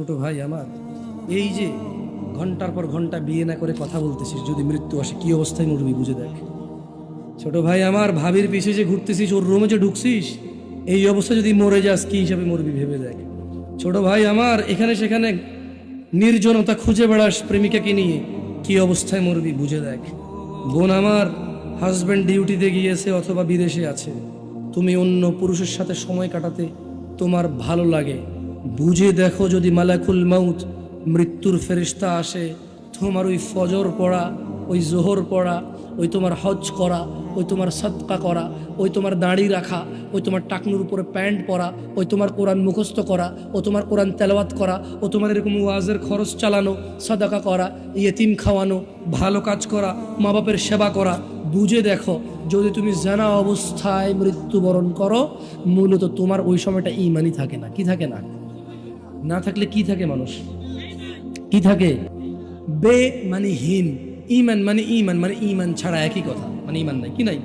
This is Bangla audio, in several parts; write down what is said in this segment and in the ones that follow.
ছোট ভাই আমার, এই যে ঘণ্টার পর ঘণ্টা বিয়ে না করে কথা বলতেছিস, যদি মৃত্যু আসে, কি অবস্থায় মরবি বুঝে দেখ। ছোট ভাই আমার, ভাবির পিছে যে ঘুরতেছিস, ওর রুমে যে ঢুকছিস, এই অবস্থা যদি মরে যাস, কি হিসাবে মরবি ভেবে দেখ। ছোট ভাই আমার, এখানে সেখানে নির্জনতা খুঁজে বেড়াস প্রেমিকাকে নিয়ে, কি অবস্থায় মরবি বুঝে দেখ। বোন আমার হাজব্যান্ড ডিউটিতে গিয়েছে অথবা বিদেশে আছে। তুমি অন্য পুরুষের সাথে সময় কাটাতে তোমার ভালো লাগে। বুঝে দেখো যদি মালাকুল মাউত মৃত্যুর ফেরিস্তা আসে, তোমার ওই ফজর পড়া, ওই জোহর পড়া, ওই তোমার হজ করা, ওই তোমার সৎকা করা, ওই তোমার দাড়ি রাখা, ওই তোমার টাকনুর উপরে প্যান্ট পরা, ওই তোমার কোরআন মুখস্থ করা, ও তোমার কোরআন তেলাওয়াত করা, ও তোমার এরকম ওয়াজের খরচ চালানো, সদাকা করা, ইয়েতিম খাওয়ানো, ভালো কাজ করা মা বাপের সেবা করা, বুঝে দেখো যদি তুমি জানা অবস্থায় মৃত্যুবরণ করো, মূলত তোমার ওই সময়টা ইমানই থাকে না। কি থাকে না? না থাকলে কি থাকে মানুষ কি থাকে বে মানে হীন ইমান মানে ইমান মানে ইমান ছাড়া একই কথা মানে ইমান নাই কি নাই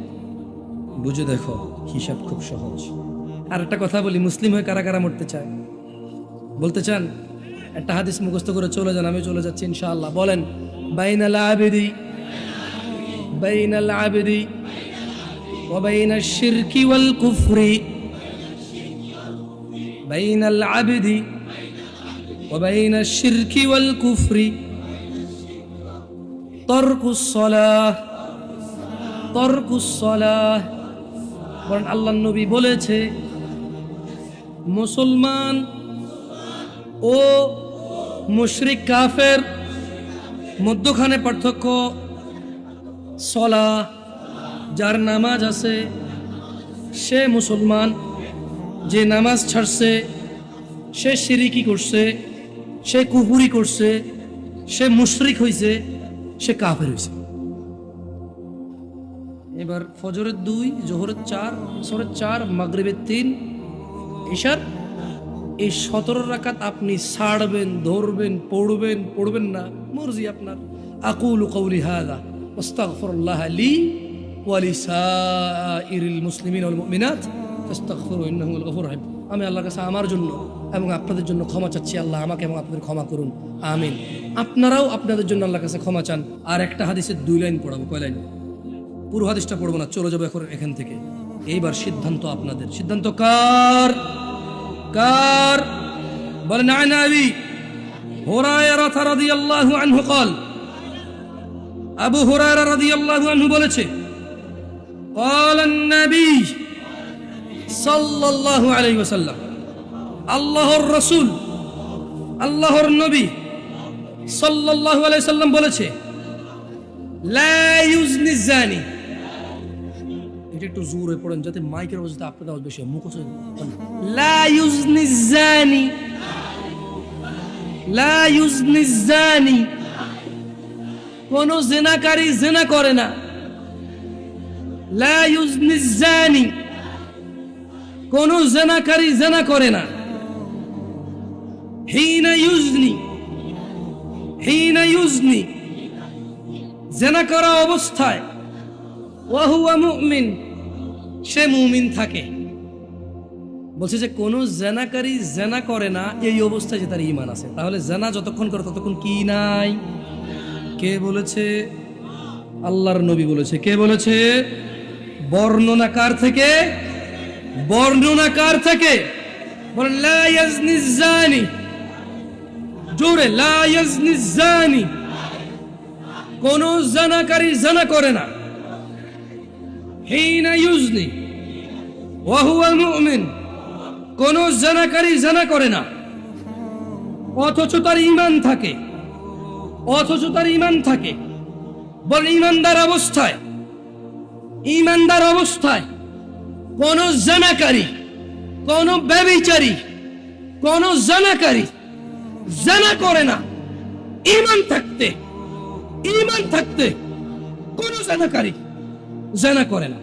বুঝে দেখো হিসাব খুব সহজ আর একটা কথা বলি মুসলিম হয়ে কারা কারা মরতে চায় বলতে চান একটা হাদিস মুখস্থ করে চলে যান আমি চলে যাচ্ছি ইনশাআল্লাহ বলেন বাইনাল আবেদি বাইনাল আবেদি وبين الشرك والكفر بين العبد وبين الشرك والكفر তর্ক সলাহ তর্ক সলাহ কারণ আল্লাহ নবী বলেছে মুসলমান ও মুশরিক কাফের মধ্যখানে পার্থক্য সলা যার নামাজ আছে সে মুসলমান যে নামাজ ছাড়ছে সে সিরিকি করছে সে কুহুরি করছে, সে মুশরিক হইছে, সে কাফের হয়েছে এবার ফজরের দুই, জোহরের চার সরের চার, মাগরিবের তিন, ঈশার। এই সতেরো রাকাত আপনি ছাড়বেন, ধরবেন, পড়বেন পড়বেন না, মর্জি আপনার। আকুল কৌলি হাদা আস্তাগফিরুল্লাহ লি ওয়া লিসাইরিল মুসলিমিন ওয়াল মুমিনাত ফাস্তাগফিরু ইন্নাহু গফুর রহিম। আমি আল্লাহর কাছে আমার জন্য এবং আপনাদের জন্য ক্ষমা চাচ্ছি আল্লাহ আমাকে এবং আপনাদের ক্ষমা করুন আমিন আপনারাও আপনাদের জন্য আল্লাহর কাছে ক্ষমা চান আর একটা হাদিসের দুই লাইন পড়াবো কয় লাইন পুরো হাদিসটা পড়বো না চলে যাবো এখন এখান থেকে এইবার সিদ্ধান্ত আপনাদের সিদ্ধান্ত কার কার বলেন আন আবি হুরায়রা রাদিয়াল্লাহু আনহু قال আবু হুরায়রা রাদিয়াল্লাহু আনহু বলেছে قال النبي সাল্লাল্লাহু আলাইহি ওয়াসাল্লাম। আল্লাহর রাসূল, আল্লাহর নবী সাল্লাল্লাহু আলাইহি সাল্লাম বলেছে, লা ইউজনি জানি এটা একটু জোরে পড়েন যাতে মাইকের আওয়াজটা আপনাদের আওয়াজ বেশি মুখস্থ লা ইউজনি জানি লা ইউজনি জানি কোন জেনাকারী জেনা করে না। লা ইউজনি জানি কোন জেনাকারী জেনা করে না। হিনা ইউজনি হিনা ইউজনি, জেনা করা অবস্থায় ওয়াহুয়া মুমিন, সে মুমিন থাকে। বলছে যে কোন জেনাকারী জেনা করে না, এই অবস্থায় যে তার ইমান আছে। তাহলে জেনা যতক্ষণ করে ততক্ষণ কি নাই? কে বলেছে? আল্লাহর নবী বলেছে। কে বলেছে? বর্ণনাকার থেকে বর্ণনাকার থেকে বলেন লা ইয়াজনি জানি জোরে, লা ইয়াজনি জানি কোন জানাকারী জানা করে না। হিনা ইউজনি। ওয়াহুয়া মুমিন। কোন জানাকারী জানা করে না। অথচ তার ইমান থাকে। অথচ তার ইমান থাকে। বল ইমানদার অবস্থায়। ইমানদার অবস্থায়। কোন জানাকারী, কোন ব্যবিচারী, কোন জানাকারী জানা করে না। ইমান থাকতে ইমান থাকতে কোন জানাকারী জানা করে না।